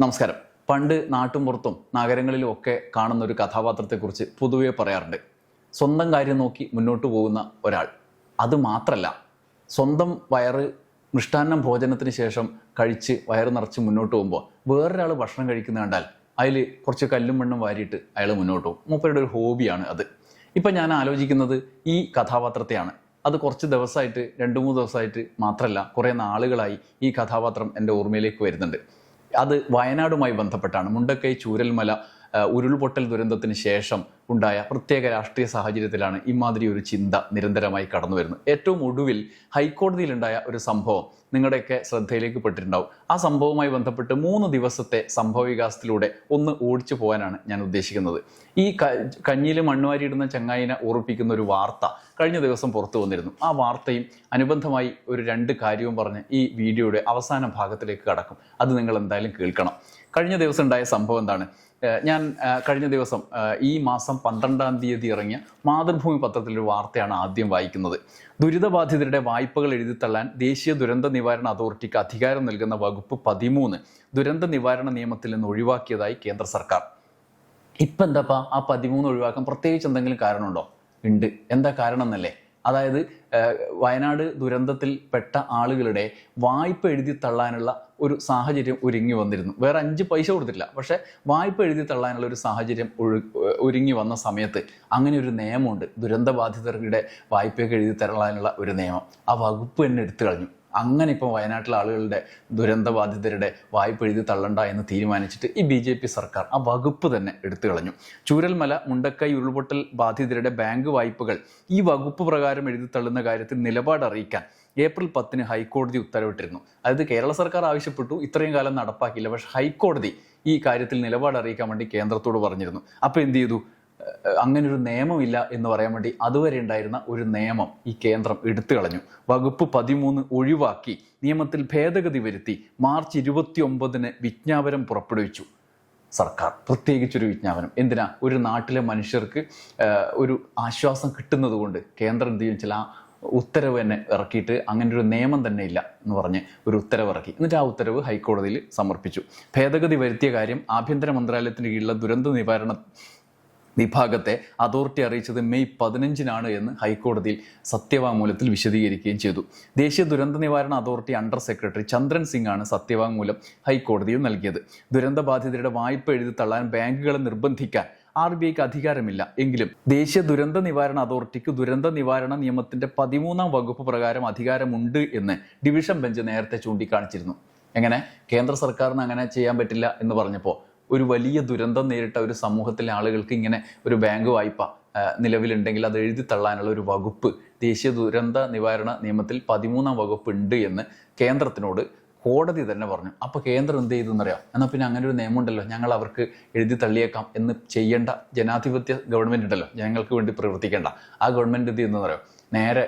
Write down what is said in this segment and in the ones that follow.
നമസ്കാരം. പണ്ട് നാട്ടുമ്പുറത്തും നഗരങ്ങളിലും ഒക്കെ കാണുന്ന ഒരു കഥാപാത്രത്തെക്കുറിച്ച് പൊതുവെ പറയാറുണ്ട്. സ്വന്തം കാര്യം നോക്കി മുന്നോട്ട് പോകുന്ന ഒരാൾ. അത് മാത്രല്ല സ്വന്തം വയറ് മൃഷ്ടാന്നം ഭോജനത്തിന് ശേഷം കഴിച്ച് വയറ് നിറച്ച് മുന്നോട്ട് പോകുമ്പോൾ വേറൊരാൾ ഭക്ഷണം കഴിക്കുന്ന കണ്ടാൽ അതിൽ കുറച്ച് കല്ലും മണ്ണും വാരിയിട്ട് അയാൾ മുന്നോട്ട് പോകും. മൂപ്പരുടെ ഒരു ഹോബിയാണ് അത്. ഇപ്പം ഞാൻ ആലോചിക്കുന്നത് ഈ കഥാപാത്രത്തെയാണ്. അത് കുറച്ച് ദിവസമായിട്ട് രണ്ട് മൂന്ന് ദിവസമായിട്ട് മാത്രമല്ല കുറേ നാളുകളായി ഈ കഥാപാത്രം എന്റെ ഓർമ്മയിലേക്ക് വരുന്നുണ്ട്. അത് വയനാടുമായി ബന്ധപ്പെട്ടാണ്. മുണ്ടക്കൈ ചൂരൽമല ഉരുൾപൊട്ടൽ ദുരന്തത്തിന് ശേഷം ഉണ്ടായ പ്രത്യേക രാഷ്ട്രീയ സാഹചര്യത്തിലാണ് ഇമാതിരി ഒരു ചിന്ത നിരന്തരമായി കടന്നു വരുന്നത്. ഏറ്റവും ഒടുവിൽ ഹൈക്കോടതിയിലുണ്ടായ ഒരു സംഭവം നിങ്ങളുടെയൊക്കെ ശ്രദ്ധയിലേക്ക് പെട്ടിട്ടുണ്ടാവും. ആ സംഭവവുമായി ബന്ധപ്പെട്ട് മൂന്ന് ദിവസത്തെ സംഭവ വികാസത്തിലൂടെ ഒന്ന് ഓടിച്ചു പോകാനാണ് ഞാൻ ഉദ്ദേശിക്കുന്നത്. ഈ കഞ്ഞിയിൽ മണ്ണുവാരിയിടുന്ന ചങ്ങായിനെ ഓർപ്പിക്കുന്ന ഒരു വാർത്ത കഴിഞ്ഞ ദിവസം പുറത്തു വന്നിരുന്നു. ആ വാർത്തയും അനുബന്ധമായി ഒരു രണ്ട് കാര്യവും പറഞ്ഞ് ഈ വീഡിയോയുടെ അവസാന ഭാഗത്തിലേക്ക് കടക്കും. അത് നിങ്ങൾ എന്തായാലും കേൾക്കണം. കഴിഞ്ഞ ദിവസം ഉണ്ടായ സംഭവം എന്താണ്? ഞാൻ കഴിഞ്ഞ ദിവസം ഈ മാസം പന്ത്രണ്ടാം തീയതി ഇറങ്ങിയ മാതൃഭൂമി പത്രത്തിലൊരു വാർത്തയാണ് ആദ്യം വായിക്കുന്നത്. ദുരിതബാധിതരുടെ വായ്പകൾ എഴുതിത്തള്ളാൻ ദേശീയ ദുരന്ത നിവാരണ അതോറിറ്റിക്ക് അധികാരം നൽകുന്ന വകുപ്പ് പതിമൂന്ന് ദുരന്ത നിവാരണ നിയമത്തിൽ നിന്ന് ഒഴിവാക്കിയതായി കേന്ദ്ര സർക്കാർ. ഇപ്പം എന്താപ്പാ ആ പതിമൂന്ന് ഒഴിവാക്കാൻ പ്രത്യേകിച്ച് എന്തെങ്കിലും കാരണമുണ്ടോ? ഉണ്ട്. എന്താ കാരണം എന്നല്ലേ അതായത് വയനാട് ദുരന്തത്തിൽ പെട്ട ആളുകളുടെ വായ്പ എഴുതി തള്ളാനുള്ള ഒരു സാഹചര്യം ഒരുങ്ങി വന്നിരുന്നു. വേറെ അഞ്ച് പൈസ കൊടുത്തിട്ടില്ല. പക്ഷേ വായ്പ എഴുതി തള്ളാനുള്ള ഒരു സാഹചര്യം ഒരുങ്ങി വന്ന സമയത്ത് അങ്ങനെ ഒരു നിയമമുണ്ട്. ദുരന്തബാധിതരുടെ വായ്പയൊക്കെ എഴുതി തള്ളാനുള്ള ഒരു നിയമം. ആ വകുപ്പ് തന്നെ എടുത്തു കളഞ്ഞു. അങ്ങനെ ഇപ്പോൾ വയനാട്ടിലെ ആളുകളുടെ ദുരന്തബാധിതരുടെ വായ്പ എഴുതി തള്ളണ്ട എന്ന് തീരുമാനിച്ചിട്ട് ഈ ബി ജെ പി സർക്കാർ ആ വകുപ്പ് തന്നെ എടുത്തു കളഞ്ഞു. ചൂരൽമല മുണ്ടക്കൈ ഉരുൾപൊട്ടൽ ബാധിതരുടെ ബാങ്ക് വായ്പകൾ ഈ വകുപ്പ് പ്രകാരം എഴുതി തള്ളുന്ന കാര്യത്തിൽ നിലപാട് അറിയിക്കാൻ ഏപ്രിൽ പത്തിന് ഹൈക്കോടതി ഉത്തരവിട്ടിരുന്നു. അതായത് കേരള സർക്കാർ ആവശ്യപ്പെട്ടു ഇത്രയും കാലം നടപ്പാക്കിയില്ല. പക്ഷേ ഹൈക്കോടതി ഈ കാര്യത്തിൽ നിലപാട് അറിയിക്കാൻ വേണ്ടി കേന്ദ്രത്തോട് പറഞ്ഞിരുന്നു. അപ്പോൾ എന്ത് ചെയ്തു? ഏഹ് അങ്ങനെ ഒരു നിയമമില്ല എന്ന് പറയാൻ വേണ്ടി അതുവരെ ഉണ്ടായിരുന്ന ഒരു നിയമം ഈ കേന്ദ്രം എടുത്തു കളഞ്ഞു വകുപ്പ് പതിമൂന്ന് ഒഴിവാക്കി നിയമത്തിൽ ഭേദഗതി വരുത്തി മാർച്ച് ഇരുപത്തി ഒമ്പതിന് വിജ്ഞാപനം പുറപ്പെടുവിച്ചു. സർക്കാർ പ്രത്യേകിച്ചൊരു വിജ്ഞാപനം. എന്തിനാ? ഒരു നാട്ടിലെ മനുഷ്യർക്ക് ഒരു ആശ്വാസം കിട്ടുന്നത് കൊണ്ട് കേന്ദ്രം എന്ത് ചെയ്യും? ചില ഉത്തരവ് തന്നെ ഇറക്കിയിട്ട് അങ്ങനെ ഒരു നിയമം തന്നെ ഇല്ല എന്ന് പറഞ്ഞ് ഒരു ഉത്തരവ് ഇറക്കി. എന്നിട്ട് ആ ഉത്തരവ് ഹൈക്കോടതിയിൽ സമർപ്പിച്ചു. ഭേദഗതി വരുത്തിയ കാര്യം ആഭ്യന്തര മന്ത്രാലയത്തിന് കീഴിലുള്ള ദുരന്ത നിവാരണ വിഭാഗത്തെ അതോറിറ്റി അറിയിച്ചത് മെയ് പതിനഞ്ചിനാണ് എന്ന് ഹൈക്കോടതിയിൽ സത്യവാങ്മൂലത്തിൽ വിശദീകരിക്കുകയും ചെയ്തു. ദേശീയ ദുരന്ത നിവാരണ authority under secretary Chandran Singh ആണ് സത്യവാങ്മൂലം ഹൈക്കോടതിയിൽ നൽകിയത്. ദുരന്ത ബാധിതരുടെ വായ്പ എഴുതി തള്ളാൻ ബാങ്കുകളെ നിർബന്ധിക്കാൻ ആർ ബി ഐക്ക് അധികാരമില്ല. എങ്കിലും ദേശീയ ദുരന്ത നിവാരണ അതോറിറ്റിക്ക് ദുരന്ത നിവാരണ നിയമത്തിന്റെ പതിമൂന്നാം വകുപ്പ് പ്രകാരം അധികാരമുണ്ട് എന്ന് ഡിവിഷൻ ബെഞ്ച് നേരത്തെ ചൂണ്ടിക്കാണിച്ചിരുന്നു. എങ്ങനെ? കേന്ദ്ര സർക്കാരിന് അങ്ങനെ ചെയ്യാൻ പറ്റില്ല എന്ന് പറഞ്ഞപ്പോൾ ഒരു വലിയ ദുരന്തം നേരിട്ട ഒരു സമൂഹത്തിലെ ആളുകൾക്ക് ഇങ്ങനെ ഒരു ബാങ്ക് വായ്പ നിലവിലുണ്ടെങ്കിൽ അത് എഴുതി തള്ളാനുള്ള ഒരു വകുപ്പ് ദേശീയ ദുരന്ത നിവാരണ നിയമത്തിൽ പതിമൂന്നാം വകുപ്പ് ഉണ്ട് എന്ന് കേന്ദ്രത്തിനോട് കോടതി തന്നെ പറഞ്ഞു. അപ്പോൾ കേന്ദ്രം എന്ത് ചെയ്തു എന്നറിയാം? എന്നാൽ പിന്നെ അങ്ങനെ ഒരു നിയമമുണ്ടല്ലോ ഞങ്ങൾ അവർക്ക് എഴുതി തള്ളിയേക്കാം എന്ന് ചെയ്യേണ്ട ജനാധിപത്യ ഗവൺമെന്റ് ഉണ്ടല്ലോ ഞങ്ങൾക്ക് വേണ്ടി പ്രവർത്തിക്കേണ്ട. ആ ഗവൺമെന്റ് എന്ത് ചെയ്യുന്നറിയോ നേരെ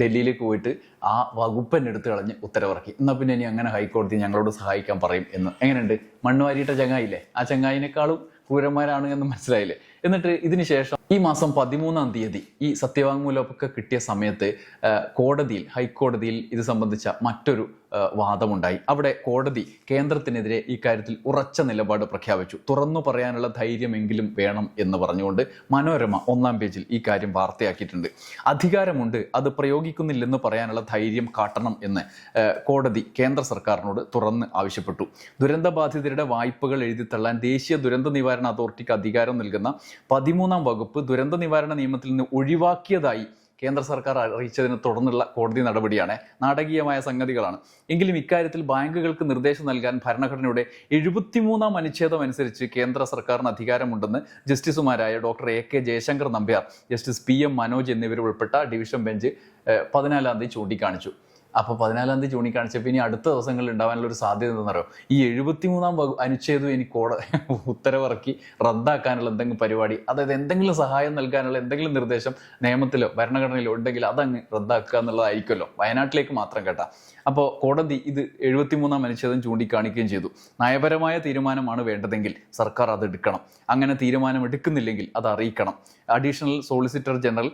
ഡൽഹിയിലേക്ക് പോയിട്ട് ആ വകുപ്പ് തന്നെ എടുത്ത് കളഞ്ഞ് ഉത്തരവിറക്കി. എന്നാൽ പിന്നെ ഇനി അങ്ങനെ ഹൈക്കോടതി ഞങ്ങളോട് സഹായിക്കാൻ പറയും എന്ന്. എങ്ങനെയുണ്ട്? മണ്ണുവാരിയിട്ട ചങ്ങായില്ലേ ആ ചങ്ങായിനേക്കാളും ക്രൂരന്മാരാണ് എന്ന് മനസ്സിലായില്ലേ? എന്നിട്ട് ഇതിന് ശേഷം ഈ മാസം പതിമൂന്നാം തീയതി ഈ സത്യവാങ്മൂലമൊക്കെ കിട്ടിയ സമയത്ത് കോടതിയിൽ ഹൈക്കോടതിയിൽ ഇത് സംബന്ധിച്ച മറ്റൊരു വാദമുണ്ടായി. അവിടെ കോടതി കേന്ദ്രത്തിനെതിരെ ഇക്കാര്യത്തിൽ ഉറച്ച നിലപാട് പ്രഖ്യാപിച്ചു. തുറന്നു പറയാനുള്ള ധൈര്യമെങ്കിലും വേണം എന്ന് പറഞ്ഞുകൊണ്ട് മനോരമ ഒന്നാം പേജിൽ ഈ കാര്യം വാർത്തയാക്കിയിട്ടുണ്ട്. അധികാരമുണ്ട് അത് പ്രയോഗിക്കുന്നില്ലെന്ന് പറയാനുള്ള ധൈര്യം കാട്ടണം എന്ന് കോടതി കേന്ദ്ര സർക്കാരിനോട് തുറന്ന് ആവശ്യപ്പെട്ടു. ദുരന്തബാധിതരുടെ വായ്പകൾ എഴുതിത്തള്ളാൻ ദേശീയ ദുരന്ത നിവാരണ അതോറിറ്റിക്ക് അധികാരം നൽകുന്ന പതിമൂന്നാം വകുപ്പ് ദുരന്ത നിവാരണ നിയമത്തിൽ നിന്ന് ഒഴിവാക്കിയതായി കേന്ദ്ര സർക്കാർ അറിയിച്ചതിനെ തുടർന്നുള്ള കോടതി നടപടിയാണ് നാടകീയമായ സംഗതികളാണ്. എങ്കിലും ഇക്കാര്യത്തിൽ ബാങ്കുകൾക്ക് നിർദ്ദേശം നൽകാൻ ഭരണഘടനയുടെ എഴുപത്തിമൂന്നാം അനുച്ഛേദം അനുസരിച്ച് കേന്ദ്ര സർക്കാരിന് അധികാരമുണ്ടെന്ന് ജസ്റ്റിസുമാരായ doctor A K Jayasankar Nambiar justice P M Manoj എന്നിവരുൾപ്പെട്ട division bench പതിനാലാം തീയതി ചൂണ്ടിക്കാണിച്ചു. അപ്പോൾ പതിനാലാം തീയതി ചൂണ്ടിക്കാണിച്ചപ്പോൾ ഇനി അടുത്ത ദിവസങ്ങളിൽ ഉണ്ടാവാനുള്ള ഒരു സാധ്യത എന്താണെന്നറിയോ ഈ എഴുപത്തിമൂന്നാം അനുച്ഛേദം ഇനി കോട ഉത്തരവിറക്കി റദ്ദാക്കാനുള്ള എന്തെങ്കിലും പരിപാടി അതായത് എന്തെങ്കിലും സഹായം നൽകാനുള്ള എന്തെങ്കിലും നിർദ്ദേശം നിയമത്തിലോ ഭരണഘടനയിലോ ഉണ്ടെങ്കിൽ അതങ്ങ് റദ്ദാക്കുക എന്നുള്ളതായിരിക്കുമല്ലോ. വയനാട്ടിലേക്ക് മാത്രം കേട്ടാ. അപ്പോൾ കോടതി ഇത് എഴുപത്തിമൂന്നാം അനുച്ഛേദം ചൂണ്ടിക്കാണിക്കുകയും ചെയ്തു. നയപരമായ തീരുമാനമാണ് വേണ്ടതെങ്കിൽ സർക്കാർ അത് എടുക്കണം. അങ്ങനെ തീരുമാനം എടുക്കുന്നില്ലെങ്കിൽ അത് അറിയിക്കണം. Additional solicitor general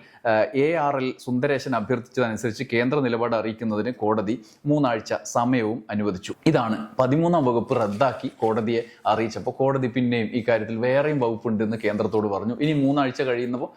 A R L Sundaresan അഭ്യർത്ഥിച്ചതനുസരിച്ച് കേന്ദ്ര നിലപാട് അറിയിക്കുന്നതിന് കോടതി മൂന്നാഴ്ച സമയവും അനുവദിച്ചു. ഇതാണ് പതിമൂന്നാം വകുപ്പ് റദ്ദാക്കി കോടതിയെ അറിയിച്ചപ്പോൾ കോടതി പിന്നെയും ഈ കാര്യത്തിൽ വേറെയും വകുപ്പുണ്ടെന്ന് കേന്ദ്രത്തോട് പറഞ്ഞു. ഇനി മൂന്നാഴ്ച കഴിയുന്നപ്പോൾ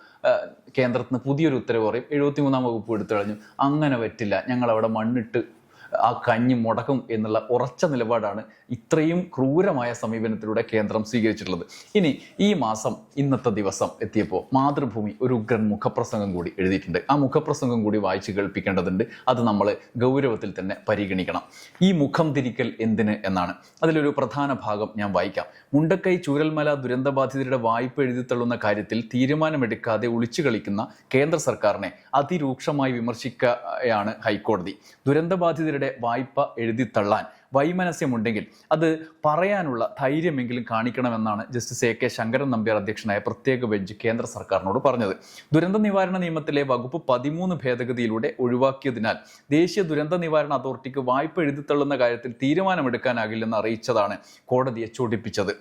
കേന്ദ്രത്തിന് പുതിയൊരു ഉത്തരവ് പറയും. എഴുപത്തിമൂന്നാം വകുപ്പ് എടുത്തു കളഞ്ഞു. അങ്ങനെ പറ്റില്ല. ഞങ്ങൾ അവിടെ മണ്ണിട്ട് ആ കഞ്ഞി മുടക്കും എന്നുള്ള ഉറച്ച നിലപാടാണ് ഇത്രയും ക്രൂരമായ സമീപനത്തിലൂടെ കേന്ദ്രം സ്വീകരിച്ചിട്ടുള്ളത്. ഇനി ഈ മാസം ഇന്നത്തെ ദിവസം എത്തിയപ്പോൾ മാതൃഭൂമി ഒരു ഉഗ്രൻ മുഖപ്രസംഗം കൂടി എഴുതിയിട്ടുണ്ട്. ആ മുഖപ്രസംഗം കൂടി വായിച്ചു കേൾപ്പിക്കേണ്ടതുണ്ട്. അത് നമ്മൾ ഗൗരവത്തിൽ തന്നെ പരിഗണിക്കണം. ഈ മുഖം തിരിക്കൽ എന്തിന് എന്നാണ്. അതിലൊരു പ്രധാന ഭാഗം ഞാൻ വായിക്കാം. മുണ്ടക്കൈ ചൂരൽമല ദുരന്തബാധിതരുടെ വായ്പ എഴുതിത്തള്ളുന്ന കാര്യത്തിൽ തീരുമാനമെടുക്കാതെ ഒളിച്ചു കളിക്കുന്ന കേന്ദ്ര സർക്കാരിനെ അതിരൂക്ഷമായി വിമർശിക്കുകയാണ് ഹൈക്കോടതി. ദുരന്തബാധിതരുടെ വായ്പ എഴുതിത്തള്ളാൻ വൈമനസ്യമുണ്ടെങ്കിൽ അത് പറയാനുള്ള ധൈര്യമെങ്കിലും കാണിക്കണമെന്നാണ് justice A K Sankaran Nambiar അധ്യക്ഷനായ പ്രത്യേക ബെഞ്ച് കേന്ദ്ര സർക്കാരിനോട് പറഞ്ഞത്. ദുരന്ത നിവാരണ നിയമത്തിലെ വകുപ്പ് പതിമൂന്ന് ഭേദഗതിയിലൂടെ ഒഴിവാക്കിയതിനാൽ ദേശീയ ദുരന്ത നിവാരണ അതോറിറ്റിക്ക് വായ്പ എഴുതിത്തള്ളുന്ന കാര്യത്തിൽ തീരുമാനമെടുക്കാനാകില്ലെന്ന് അറിയിച്ചതാണ് കോടതിയെ ചൂണ്ടിപ്പിച്ചത്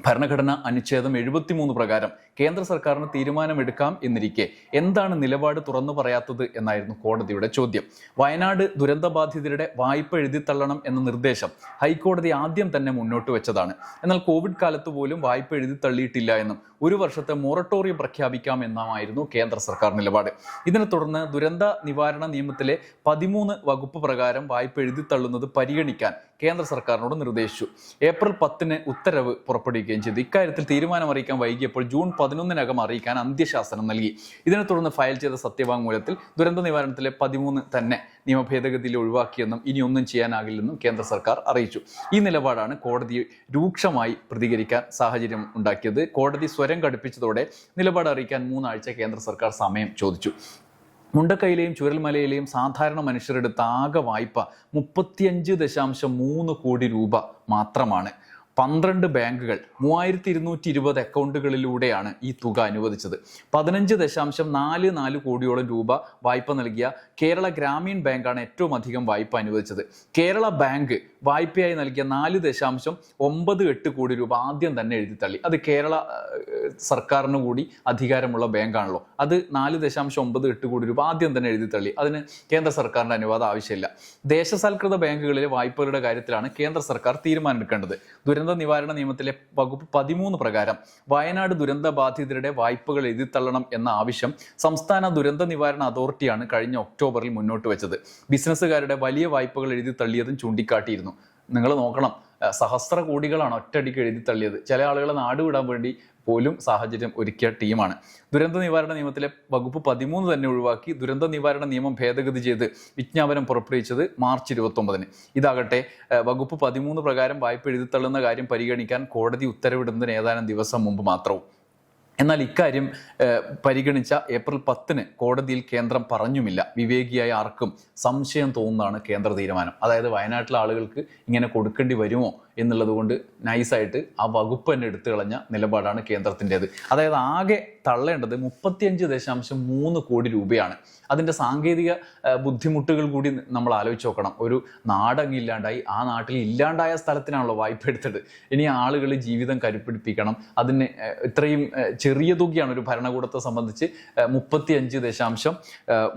ഭരണഘടന അനുച്ഛേദം എഴുപത്തിമൂന്ന് പ്രകാരം കേന്ദ്ര സർക്കാരിന് തീരുമാനമെടുക്കാം എന്നിരിക്കെ എന്താണ് നിലപാട് തുറന്നു പറയാത്തത് എന്നായിരുന്നു കോടതിയുടെ ചോദ്യം. വയനാട് ദുരന്തബാധിതരുടെ വായ്പ എഴുതിത്തള്ളണം എന്ന നിർദ്ദേശം ഹൈക്കോടതി ആദ്യം തന്നെ മുന്നോട്ട് വെച്ചതാണ്. എന്നാൽ കോവിഡ് കാലത്ത് പോലും വായ്പ എഴുതിത്തള്ളിയിട്ടില്ല എന്നും ഒരു വർഷത്തെ മൊറട്ടോറിയം പ്രഖ്യാപിക്കാം എന്നായിരുന്നു കേന്ദ്ര സർക്കാർ നിലപാട്. ഇതിനെ തുടർന്ന് ദുരന്ത നിവാരണ നിയമത്തിലെ പതിമൂന്ന് വകുപ്പ് പ്രകാരം വായ്പ എഴുതിത്തള്ളുന്നത് പരിഗണിക്കാൻ കേന്ദ്ര സർക്കാരിനോട് നിർദ്ദേശിച്ചു. ഏപ്രിൽ പത്തിന് ഉത്തരവ് പുറപ്പെടുവിക്കുകയും ചെയ്തു. ഇക്കാര്യത്തിൽ തീരുമാനമറിയിക്കാൻ വൈകിയപ്പോൾ ജൂൺ പതിനൊന്നിനകം അറിയിക്കാൻ അന്ത്യശാസനം നൽകി. ഇതിനെ തുടർന്ന് ഫയൽ ചെയ്ത സത്യവാങ്മൂലത്തിൽ ദുരന്ത നിവാരണത്തിലെ പതിമൂന്ന് തന്നെ നിയമഭേദഗതിയിൽ ഒഴിവാക്കിയെന്നും ഇനിയൊന്നും ചെയ്യാനാകില്ലെന്നും കേന്ദ്ര സർക്കാർ അറിയിച്ചു. ഈ നിലപാടാണ് കോടതി രൂക്ഷമായി പ്രതികരിക്കാൻ സാഹചര്യം ഉണ്ടാക്കിയത്. കോടതി സ്വരം കടുപ്പിച്ചതോടെ നിലപാട് അറിയിക്കാൻ മൂന്നാഴ്ച കേന്ദ്ര സർക്കാർ സമയം ചോദിച്ചു. മുണ്ടക്കൈയിലെയും ചുരൽമലയിലെയും സാധാരണ മനുഷ്യരെടുത്ത ആകെ വായ്പ മുപ്പത്തിയഞ്ച് ദശാംശം മൂന്ന് കോടി രൂപ മാത്രമാണ്. പന്ത്രണ്ട് ബാങ്കുകൾ മൂവായിരത്തി ഇരുന്നൂറ്റി ഇരുപത് അക്കൗണ്ടുകളിലൂടെയാണ് ഈ തുക അനുവദിച്ചത്. പതിനഞ്ച് ദശാംശം നാല് നാല് കോടിയോളം രൂപ വായ്പ നൽകിയ കേരള ഗ്രാമീൺ ബാങ്കാണ് ഏറ്റവും അധികം വായ്പ അനുവദിച്ചത്. കേരള ബാങ്ക് വായ്പയായി നൽകിയ നാല് ദശാംശം ഒമ്പത് എട്ട് കോടി രൂപ ആദ്യം തന്നെ എഴുതിത്തള്ളി അത് കേരള സർക്കാരിന് കൂടി അധികാരമുള്ള ബാങ്കാണല്ലോ. അത് നാല് ദശാംശം ഒമ്പത് എട്ട് കോടി രൂപ ആദ്യം തന്നെ എഴുതിത്തള്ളി അതിന് കേന്ദ്ര സർക്കാരിന്റെ അനുവാദം ആവശ്യമില്ല. ദേശസാൽകൃത ബാങ്കുകളിലെ വായ്പകളുടെ കാര്യത്തിലാണ് കേന്ദ്ര സർക്കാർ തീരുമാനമെടുക്കേണ്ടത്. ദുരന്ത നിവാരണ നിയമത്തിലെ വകുപ്പ് പതിമൂന്ന് പ്രകാരം വയനാട് ദുരന്ത ബാധിതരുടെ വായ്പകൾ എഴുതിത്തള്ളണം എന്ന ആവശ്യം സംസ്ഥാന ദുരന്ത നിവാരണ അതോറിറ്റിയാണ് കഴിഞ്ഞ ഒക്ടോബറിൽ മുന്നോട്ട് വെച്ചത്. ബിസിനസ്സുകാരുടെ വലിയ വായ്പകൾ എഴുതി തള്ളിയതും ചൂണ്ടിക്കാട്ടിയിരുന്നു. നിങ്ങൾ നോക്കണം. സഹസ്ര കോടികളാണ് ഒറ്റയടിക്ക് എഴുതി തള്ളിയത്. ചില ആളുകളെ നാടുവിടാൻ വേണ്ടി പോലും സാഹചര്യം ഒരുക്കിയ ടീമാണ്. ദുരന്ത നിവാരണ നിയമത്തിലെ വകുപ്പ് പതിമൂന്ന് തന്നെ ഒഴിവാക്കി ദുരന്ത നിവാരണ നിയമം ഭേദഗതി ചെയ്ത് വിജ്ഞാപനം പുറപ്പെടുവിച്ചത് മാർച്ച് ഇരുപത്തൊമ്പതിന്. ഇതാകട്ടെ വകുപ്പ് പതിമൂന്ന് പ്രകാരം വായ്പ എഴുതിത്തള്ളുന്ന കാര്യം പരിഗണിക്കാൻ കോടതി ഉത്തരവിടുന്നതിന് ഏതാനും ദിവസം മുമ്പ് മാത്രവും. എന്നാൽ ഇക്കാര്യം പരിഗണിച്ച ഏപ്രിൽ പത്തിന് കോടതിയിൽ കേന്ദ്രം പറഞ്ഞുമില്ല. വിവേകിയായ ആർക്കും സംശയം തോന്നുന്നതാണ് കേന്ദ്ര തീരുമാനം. അതായത് വയനാട്ടിലെ ആളുകൾക്ക് ഇങ്ങനെ കൊടുക്കേണ്ടി വരുമോ? എന്നുള്ളത് കൊണ്ട് നൈസായിട്ട് ആ വകുപ്പ് തന്നെ എടുത്തു കളഞ്ഞ നിലപാടാണ് കേന്ദ്രത്തിന്റെത്. അതായത് ആകെ തള്ളേണ്ടത് മുപ്പത്തിയഞ്ച് ദശാംശം മൂന്ന് കോടി രൂപയാണ്. അതിന്റെ സാങ്കേതിക ബുദ്ധിമുട്ടുകൾ കൂടി നമ്മൾ ആലോചിച്ച് നോക്കണം. ഒരു നാടങ്ങില്ലാണ്ടായി ആ നാട്ടിൽ ഇല്ലാണ്ടായ സ്ഥലത്തിനാണല്ലോ വായ്പ എടുത്തത്. ഇനി ആളുകൾ ജീവിതം കരുപ്പിടിപ്പിക്കണം. അതിന് ഇത്രയും ചെറിയ തുകയാണ് ഒരു ഭരണകൂടത്തെ സംബന്ധിച്ച് മുപ്പത്തി അഞ്ച് ദശാംശം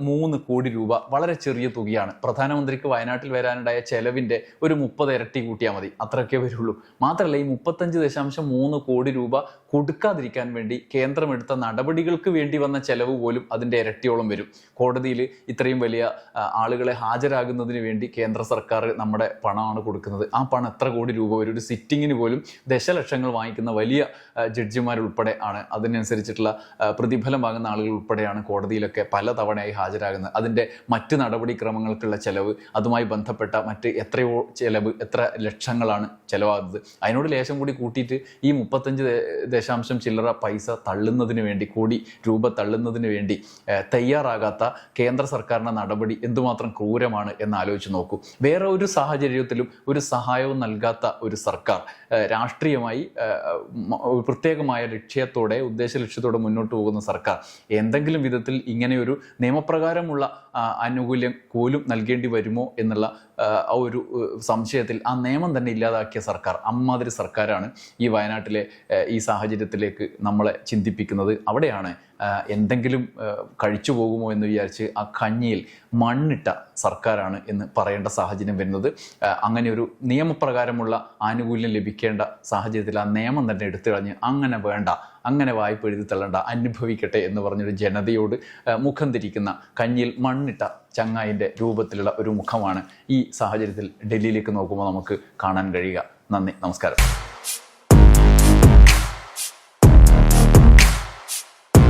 മൂന്ന് കോടി രൂപ. വളരെ ചെറിയ തുകയാണ്. പ്രധാനമന്ത്രിക്ക് വയനാട്ടിൽ വരാനുണ്ടായ ചെലവിന്റെ ഒരു മുപ്പത് ഇരട്ടി കൂട്ടിയാൽ മതി. അത്രയൊക്കെ വരുള്ളൂ. മാത്രമല്ല ഈ മുപ്പത്തഞ്ച് ദശാംശം മൂന്ന് കോടി രൂപ കൊടുക്കാതിരിക്കാൻ വേണ്ടി കേന്ദ്രം എടുത്ത നടപടികൾക്ക് വേണ്ടി വന്ന ചെലവ് പോലും അതിന്റെ ഇരട്ടിയോളം വരും. കോടതിയിൽ ഇത്രയും വലിയ ആളുകളെ ഹാജരാകുന്നതിന് വേണ്ടി കേന്ദ്ര സർക്കാർ നമ്മുടെ പണമാണ് കൊടുക്കുന്നത്. ആ പണം എത്ര കോടി രൂപ വരും? ഒരു സിറ്റിങ്ങിന് പോലും ദശലക്ഷങ്ങൾ വാങ്ങിക്കുന്ന വലിയ ജഡ്ജിമാരുൾപ്പെടെ ആണ്. അതിനനുസരിച്ചിട്ടുള്ള പ്രതിഫലം വാങ്ങുന്ന ആളുകൾ ഉൾപ്പെടെയാണ് കോടതിയിലൊക്കെ പല തവണയായി ഹാജരാകുന്നത്. അതിന്റെ മറ്റ് നടപടിക്രമങ്ങൾക്കുള്ള ചെലവ് അതുമായി ബന്ധപ്പെട്ട മറ്റ് എത്രയോ ചെലവ് എത്ര ലക്ഷങ്ങളാണ് ചെലവാകുന്നത്. അതിനോട് ലേശം കൂടി കൂട്ടിയിട്ട് ഈ മുപ്പത്തഞ്ച് ദശാംശം ചില്ലറ പൈസ തള്ളുന്നതിന് വേണ്ടി കോടി രൂപ തള്ളുന്നതിന് വേണ്ടി തയ്യാറാകാത്ത കേന്ദ്ര സർക്കാരിന്റെ നടപടി എന്തുമാത്രം ക്രൂരമാണ് എന്ന് ആലോചിച്ച് നോക്കൂ. വേറെ ഒരു സാഹചര്യത്തിലും ഒരു സഹായവും നൽകാത്ത ഒരു സർക്കാർ രാഷ്ട്രീയമായി പ്രത്യേകമായ ലക്ഷ്യത്തോടെ ഉദ്ദേശ ലക്ഷ്യത്തോടെ മുന്നോട്ട് പോകുന്ന സർക്കാർ എന്തെങ്കിലും വിധത്തിൽ ഇങ്ങനെയൊരു നിയമപ്രകാരമുള്ള ആനുകൂല്യം പോലും നൽകേണ്ടി വരുമോ എന്നുള്ള ഒരു സംശയത്തിൽ ആ നിയമം തന്നെ ഇല്ലാതാക്കിയ സർക്കാർ അമ്മാതിരി സർക്കാരാണ് ഈ വയനാട്ടിലെ ഈ സാഹചര്യത്തിലേക്ക് നമ്മളെ ചിന്തിപ്പിക്കുന്നത്. അവിടെയാണ് എന്തെങ്കിലും കഴിച്ചു പോകുമോ എന്ന് വിചാരിച്ച് ആ കഞ്ഞിയിൽ മണ്ണിട്ട സർക്കാരാണ് എന്ന് പറയേണ്ട സാഹചര്യം വരുന്നത്. അങ്ങനെ ഒരു നിയമപ്രകാരമുള്ള ആനുകൂല്യം ലഭിക്കേണ്ട സാഹചര്യത്തിൽ ആ നിയമം തന്നെ എടുത്തു കളഞ്ഞ് അങ്ങനെ വേണ്ട അങ്ങനെ വായ്പ എഴുതി തള്ളണ്ട അനുഭവിക്കട്ടെ എന്ന് പറഞ്ഞൊരു ജനതയോട് മുഖം തിരിക്കുന്ന കഞ്ഞിയിൽ മണ്ണിട്ട ചങ്ങായിന്റെ രൂപത്തിലുള്ള ഒരു മുഖമാണ് ഈ സാഹചര്യത്തിൽ ഡൽഹിയിലേക്ക് നോക്കുമ്പോൾ നമുക്ക് കാണാൻ കഴിയുക. നന്ദി നമസ്കാരം.